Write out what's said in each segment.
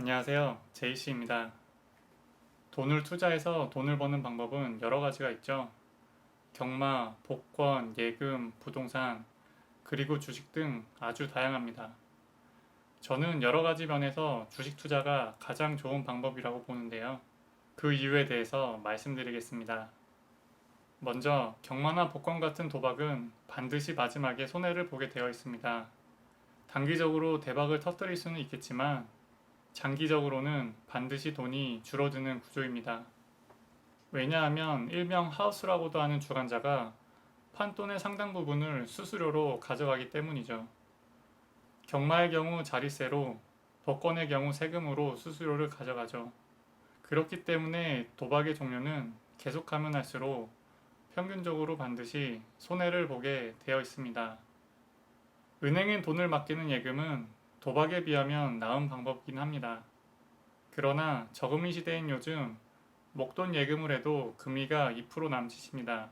안녕하세요. 제이씨입니다. 돈을 투자해서 돈을 버는 방법은 여러 가지가 있죠. 경마, 복권, 예금, 부동산, 그리고 주식 등 아주 다양합니다. 저는 여러 가지 면에서 주식 투자가 가장 좋은 방법이라고 보는데요. 그 이유에 대해서 말씀드리겠습니다. 먼저 경마나 복권 같은 도박은 반드시 마지막에 손해를 보게 되어 있습니다. 단기적으로 대박을 터뜨릴 수는 있겠지만 장기적으로는 반드시 돈이 줄어드는 구조입니다. 왜냐하면 일명 하우스라고도 하는 주관자가 판돈의 상당 부분을 수수료로 가져가기 때문이죠. 경마의 경우 자리세로, 복권의 경우 세금으로 수수료를 가져가죠. 그렇기 때문에 도박의 종류는 계속하면 할수록 평균적으로 반드시 손해를 보게 되어 있습니다. 은행에 돈을 맡기는 예금은 도박에 비하면 나은 방법이긴 합니다. 그러나 저금리 시대인 요즘 목돈 예금을 해도 금리가 2% 남짓입니다.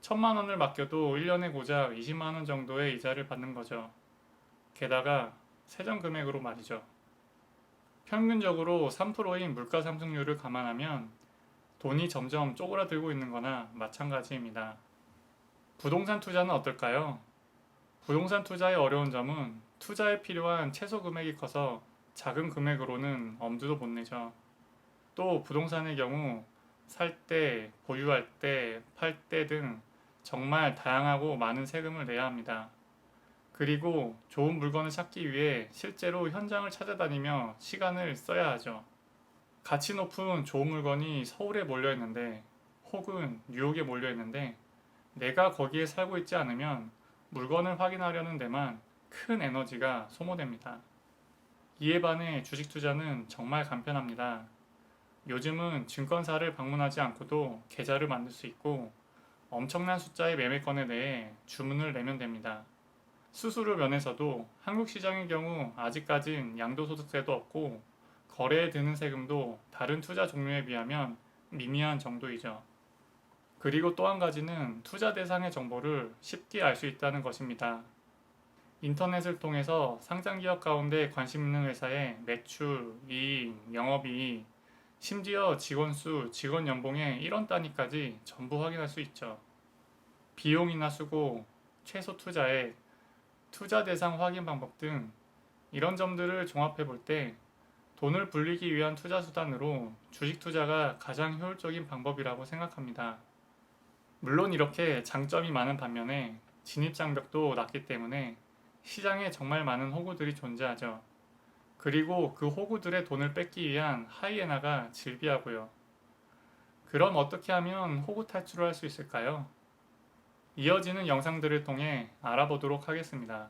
천만 원을 맡겨도 1년에 고작 20만 원 정도의 이자를 받는 거죠. 게다가 세전 금액으로 말이죠. 평균적으로 3%인 물가 상승률을 감안하면 돈이 점점 쪼그라들고 있는 거나 마찬가지입니다. 부동산 투자는 어떨까요? 부동산 투자의 어려운 점은 투자에 필요한 최소 금액이 커서 작은 금액으로는 엄두도 못 내죠. 또 부동산의 경우 살 때, 보유할 때, 팔 때 등 정말 다양하고 많은 세금을 내야 합니다. 그리고 좋은 물건을 찾기 위해 실제로 현장을 찾아다니며 시간을 써야 하죠. 가치 높은 좋은 물건이 서울에 몰려 있는데 혹은 뉴욕에 몰려 있는데 내가 거기에 살고 있지 않으면 물건을 확인하려는 데만 큰 에너지가 소모됩니다. 이에 반해 주식 투자는 정말 간편합니다. 요즘은 증권사를 방문하지 않고도 계좌를 만들 수 있고 엄청난 숫자의 매매건에 대해 주문을 내면 됩니다. 수수료 면에서도 한국 시장의 경우 아직까진 양도소득세도 없고 거래에 드는 세금도 다른 투자 종류에 비하면 미미한 정도이죠. 그리고 또 한 가지는 투자 대상의 정보를 쉽게 알 수 있다는 것입니다. 인터넷을 통해서 상장 기업 가운데 관심 있는 회사의 매출, 이익, 영업이익, 심지어 직원 수, 직원 연봉의 1원 단위까지 전부 확인할 수 있죠. 비용이나 수고, 최소 투자액, 투자 대상 확인 방법 등 이런 점들을 종합해 볼 때 돈을 불리기 위한 투자 수단으로 주식 투자가 가장 효율적인 방법이라고 생각합니다. 물론 이렇게 장점이 많은 반면에 진입 장벽도 낮기 때문에 시장에 정말 많은 호구들이 존재하죠. 그리고 그 호구들의 돈을 뺏기 위한 하이에나가 질비하고요. 그럼 어떻게 하면 호구 탈출을 할 수 있을까요? 이어지는 영상들을 통해 알아보도록 하겠습니다.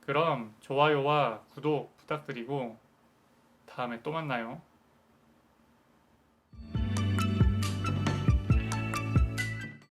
그럼 좋아요와 구독 부탁드리고 다음에 또 만나요.